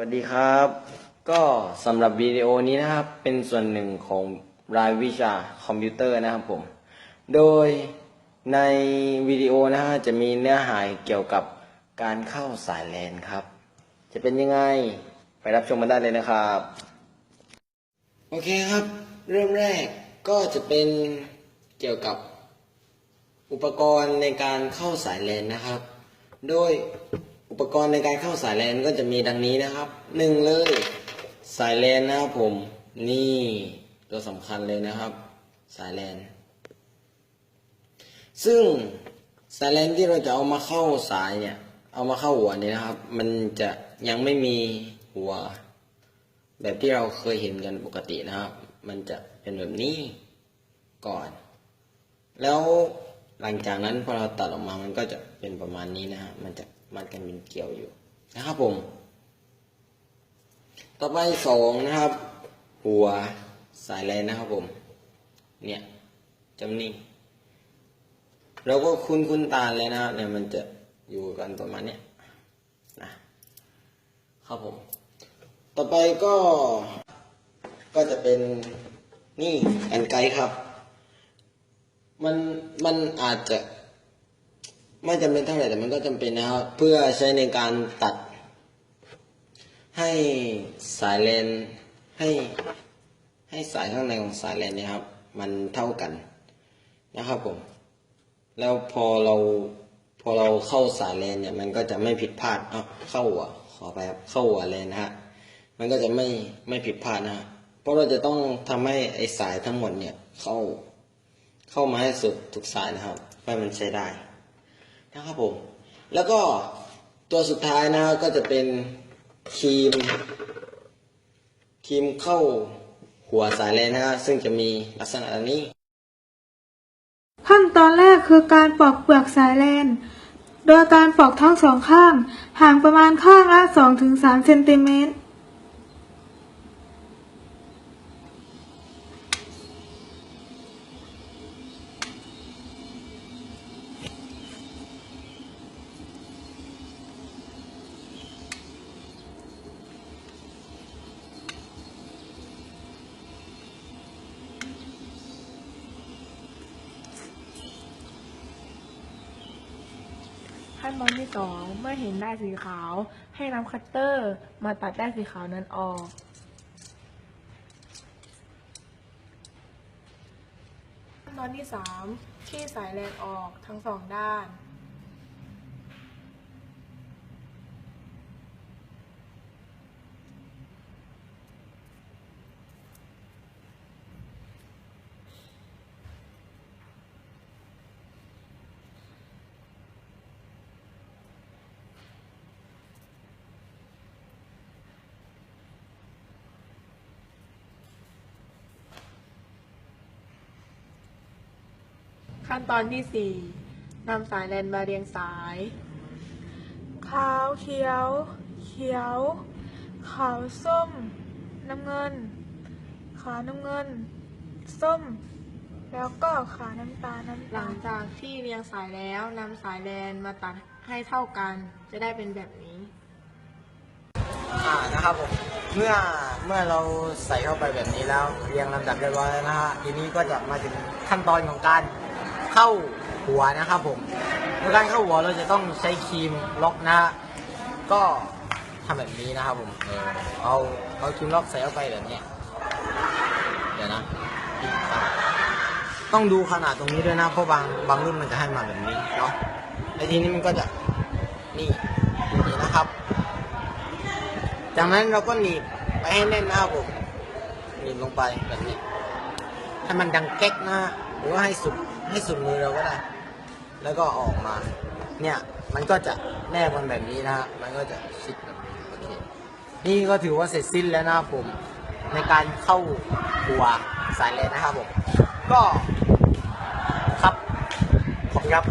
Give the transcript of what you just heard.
วัสดีครับ ก็สำหรับวิดีโอนี้นะครับ เป็นส่วนหนึ่งของรายวิชาคอมพิวเตอร์นะครับผม โดยในวิดีโอนะฮะจะมีเนื้อหาเกี่ยวกับการเข้าสายแลนครับ จะเป็นยังไงไปรับชมกันได้เลยนะครับ โอเคครับ เริ่มแรกก็จะเป็นเกี่ยวกับอุปกรณ์ในการเข้าสายแลนนะครับ โดย อุปกรณ์ในการเข้าสายแลนก็จะมีดังนี้นะครับหนึ่งเลยสายแลนนะครับผม นี่ตัวสำคัญเลยนะครับ สายแลน ซึ่งสายแลนที่เราจะเอามาเข้าสายเนี่ย เอามาเข้าหัวเนี่ยนะครับ มันจะยังไม่มีหัว แบบที่เราเคยเห็นกันปกตินะครับ มันจะเป็นแบบนี้ก่อน แล้วหลังจากนั้นพอเราตัดออกมามันก็จะเป็นประมาณนี้นะฮะมันจะ มัดกันเป็นเกลียวอยู่นะครับผม ต่อไปสองนะครับ หัวสายแลนนะครับผม เนี่ยจำนิ่งเราก็คุ้นคุ้นตาเลยนะครับเนี่ยมันจะอยู่กันประมาณเนี้ยนะครับผม ต่อไปก็ก็จะเป็นนี่แอนไกด์ครับ มันมันอาจจะ ไม่จำเป็นเท่าไหร่แต่มันก็จำเป็นนะครับ เพื่อใช้ในการตัด ให้สายเลนให้ให้สายข้างในของสายเลนเนี่ยครับ มันเท่ากันนะครับผม แล้วพอเราพอเราเข้าสายเลนเนี่ย มันก็จะไม่ผิดพลาดเอ้าเข้าหัวขอไปครับเข้าหัวเลนนะฮะมันก็จะไม่ไม่ผิดพลาดนะฮะเพราะเราจะต้องทำให้ไอสายทั้งหมดเนี่ยเข้า เข้ามาให้สุดทุกสายนะครับให้มันใช้ได้ นะครับผม แล้วก็ตัวสุดท้ายนะก็จะเป็นครีมครีมเข้าหัวสายเลนนะฮะซึ่งจะมีลักษณะนี้ ขั้นตอนแรกคือการปอกเปลือกสายแลน โดยการปอกทั้งสองข้าง ห่างประมาณข้างละ 2-3เซนติเมตร ขั้นตอนที่สองเมื่อเห็นได้ายสีขาว ให้นำคัตเตอร์มาตัดได้ายสีขาวนั้นออก ขั้นตอนที่สามที่สายแรนออกทั้งสองด้าน ขั้นตอนที่สี่นำสายแลนมาเรียงสายขาวเขียว เขียวขาวส้ม น้ำเงิน ขาวน้ำเงิน ส้ม แล้วก็ขาวน้ำตาลน้ำหตาลัลงจากที่เรียงสายแล้วนำสายแลนมาตัดให้เท่ากัน จะได้เป็นแบบนี้ อ่านะครับผมเมื่อเมื่อเราใส่เข้าไปแบบนี้แล้วเรียงลำดับเรียบร้อยแล้วนะฮะทีนี้ก็จะมาถึงขั้นตอนของการ เข้าหัวนะครับผมในการเข้าหัวเราจะต้องใช้ครีมล็อกนะฮะก็ทำแบบนี้นะครับผมเออเอาเอาครีมล็อกใส่เข้าไปแบบนี้เดี๋ยวนะต้องดูขนาดตรงนี้ด้วยนะเพราะบางบางรุ่นมันจะให้มาแบบนี้เนาะไอ้ทีนี้มันก็จะนี่นี้นะครับ จากนั้นเราก็หนีบไปให้แน่นนะครับผมหนีบลงไปแบบนี้ให้มันดังแก๊กนะฮะ รือว่าให้สุดให้สุดมือเราก็ได้ แล้วก็ออกมา เนี่ยมันก็จะแนบมันแบบนี้นะฮะ มันก็จะชิดแบบนี้โอเค นี่ก็ถือว่าเสร็จสิ้นแล้วนะครับผม ในการเข้าหัวสายเลนนะครับผม ก็ครับ ขอบคุณครับ